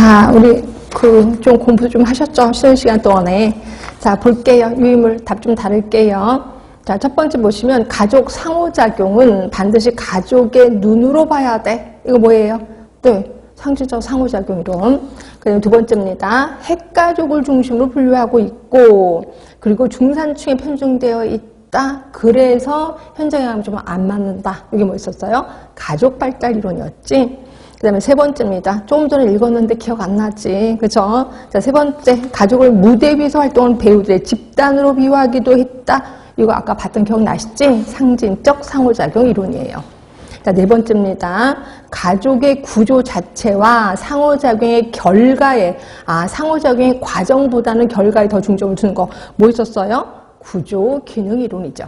자, 우리 그 좀 공부 좀 하셨죠? 쉬는 시간 동안에. 자, 볼게요. 유인물 답좀 다룰게요. 자, 첫 번째 보시면 가족 상호작용은 반드시 가족의 눈으로 봐야 돼. 이거 뭐예요? 네. 상징적 상호작용 이론. 그다음 두 번째입니다. 핵가족을 중심으로 분류하고 있고, 그리고 중산층에 편중되어 있다. 그래서 현장이랑 좀 안 맞는다. 이게 뭐 있었어요? 가족 발달 이론이었지. 그 다음에 세 번째입니다. 조금 전에 읽었는데 기억 안 나지. 그죠? 자, 세 번째. 가족을 무대 위에서 활동하는 배우들의 집단으로 비유하기도 했다. 이거 아까 봤던 기억 나시지? 상징적 상호작용 이론이에요. 자, 네 번째입니다. 가족의 구조 자체와 상호작용의 결과에, 아, 상호작용의 과정보다는 결과에 더 중점을 두는 거. 뭐 있었어요? 구조 기능 이론이죠.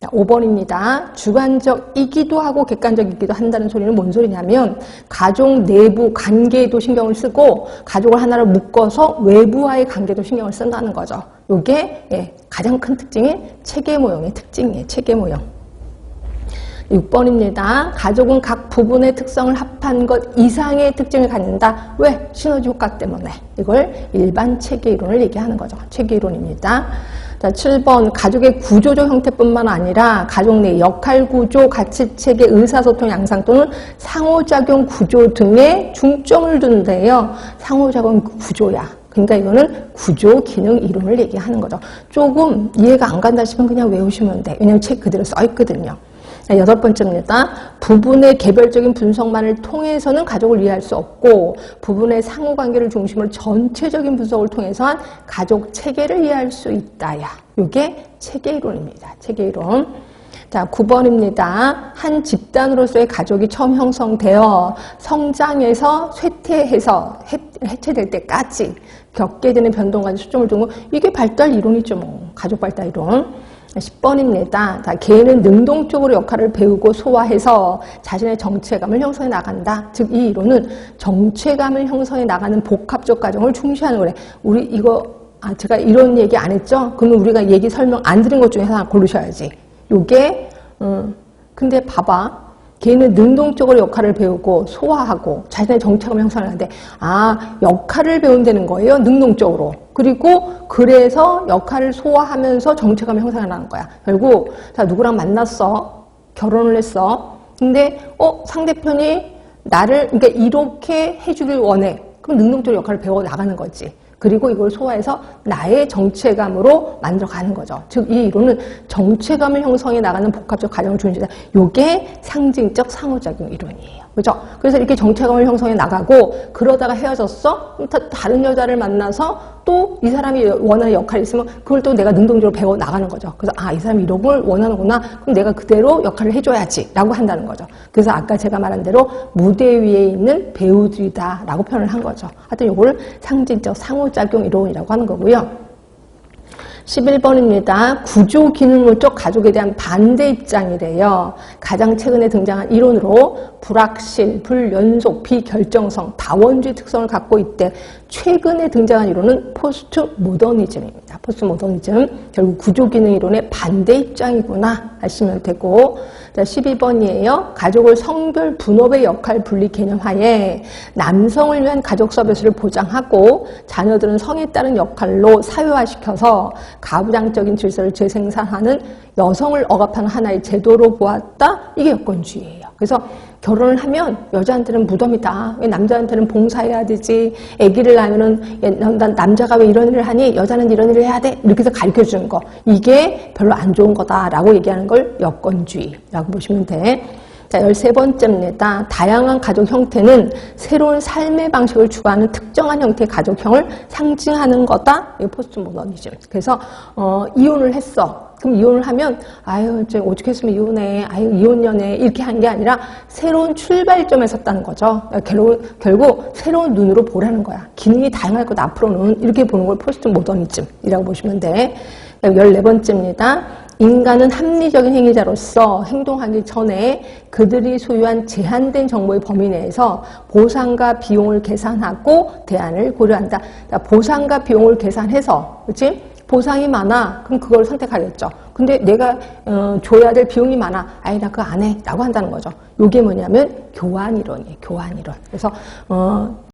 자, 5번입니다. 주관적이기도 하고 객관적이기도 한다는 소리는 뭔 소리냐면 가족 내부 관계에도 신경을 쓰고 가족을 하나로 묶어서 외부와의 관계도 신경을 쓴다는 거죠. 이게 예, 가장 큰 특징이 체계 모형의 특징이에요. 체계 모형. 6번입니다. 가족은 각 부분의 특성을 합한 것 이상의 특징을 갖는다. 왜? 시너지 효과 때문에. 이걸 일반 체계 이론을 얘기하는 거죠. 체계 이론입니다. 자, 7번 가족의 구조적 형태뿐만 아니라 가족 내 역할 구조, 가치 체계, 의사소통 양상 또는 상호작용 구조 등에 중점을 둔대요. 상호작용 구조야. 그러니까 이거는 구조 기능 이론을 얘기하는 거죠. 조금 이해가 안 간다 싶으면 그냥 외우시면 돼. 왜냐면 책 그대로 써 있거든요. 자, 여덟 번째입니다. 부분의 개별적인 분석만을 통해서는 가족을 이해할 수 없고 부분의 상호관계를 중심으로 전체적인 분석을 통해서 한 가족 체계를 이해할 수 있다야. 이게 체계이론입니다. 체계이론. 자, 9번입니다. 한 집단으로서의 가족이 처음 형성되어 성장해서 쇠퇴해서 해- 해체될 때까지 겪게 되는 변동까지 초점을 두고 이게 발달 이론이죠. 뭐. 가족 발달 이론. 10번입니다. 자, 개인은 능동적으로 역할을 배우고 소화해서 자신의 정체감을 형성해 나간다. 즉, 이 이론은 정체감을 형성해 나가는 복합적 과정을 중시하는 거래. 우리 이거, 아, 제가 이런 얘기 안 했죠? 그러면 우리가 얘기 설명 안 드린 것 중에 하나 고르셔야지. 요게, 음, 근데 봐봐. 개인은 능동적으로 역할을 배우고 소화하고 자신의 정체감을 형성하는데 아 역할을 배운다는 거예요 능동적으로. 그리고 그래서 역할을 소화하면서 정체감을 형성하는 거야. 결국 자 누구랑 만났어? 결혼을 했어? 근데 어 상대편이 나를 그러니까 이렇게 해주길 원해. 그럼 능동적으로 역할을 배워 나가는 거지 그리고 이걸 소화해서 나의 정체감으로 만들어가는 거죠. 즉, 이 이론은 정체감을 형성해 나가는 복합적 과정을 준시다. 이게 상징적 상호작용 이론이에요. 그죠? 그래서 이렇게 정체감을 형성해 나가고, 그러다가 헤어졌어? 다른 여자를 만나서 또 이 사람이 원하는 역할이 있으면 그걸 또 내가 능동적으로 배워 나가는 거죠. 그래서 아, 이 사람이 이런 걸 원하는구나. 그럼 내가 그대로 역할을 해줘야지. 라고 한다는 거죠. 그래서 아까 제가 말한 대로 무대 위에 있는 배우들이다. 라고 표현을 한 거죠. 하여튼 요거를 상징적 상호 작용 이론이라고 하는 거고요. 11번입니다. 구조 기능론적 가족에 대한 반대 입장이래요. 가장 최근에 등장한 이론으로 불확실, 불연속, 비결정성, 다원주의 특성을 갖고 있대. 최근에 등장한 이론은 포스트 모더니즘입니다. 포스트 모더니즘. 결국 구조 기능 이론의 반대 입장이구나 하시면 되고. 자, 12번이에요. 가족을 성별 분업의 역할 분리 개념 하에 남성을 위한 가족 서비스를 보장하고 자녀들은 성에 따른 역할로 사회화시켜서 가부장적인 질서를 재생산하는 여성을 억압하는 하나의 제도로 보았다. 이게 여건주의예요. 그래서 결혼을 하면 여자한테는 무덤이다. 왜 남자한테는 봉사해야 되지. 아기를 낳으면은 남자가 왜 이런 일을 하니 여자는 이런 일을 해야 돼. 이렇게 해서 가르쳐 주는 거. 이게 별로 안 좋은 거다라고 얘기하는 걸 여건주의라고 보시면 돼. 자, 13번째입니다. 다양한 가족 형태는 새로운 삶의 방식을 추구하는 특정한 형태의 가족형을 상징하는 거다. 이 포스트 모더니즘. 그래서 어, 이혼을 했어. 그럼 이혼을 하면 아유 이제 오죽했으면 이혼해. 아유 이혼녀네. 이렇게 한 게 아니라 새로운 출발점에 섰다는 거죠. 결국, 결국 새로운 눈으로 보라는 거야. 기능이 다양할 것 앞으로는 이렇게 보는 걸 포스트 모더니즘이라고 보시면 돼. 14번째입니다. 인간은 합리적인 행위자로서 행동하기 전에 그들이 소유한 제한된 정보의 범위 내에서 보상과 비용을 계산하고 대안을 고려한다. 자, 보상과 비용을 계산해서, 그렇지? 보상이 많아. 그럼 그걸 선택하겠죠. 근데 내가 어, 줘야 될 비용이 많아. 아이 나 그거 안 해. 라고 한다는 거죠. 이게 뭐냐면 교환 이론이에요. 교환 이론. 그래서 어,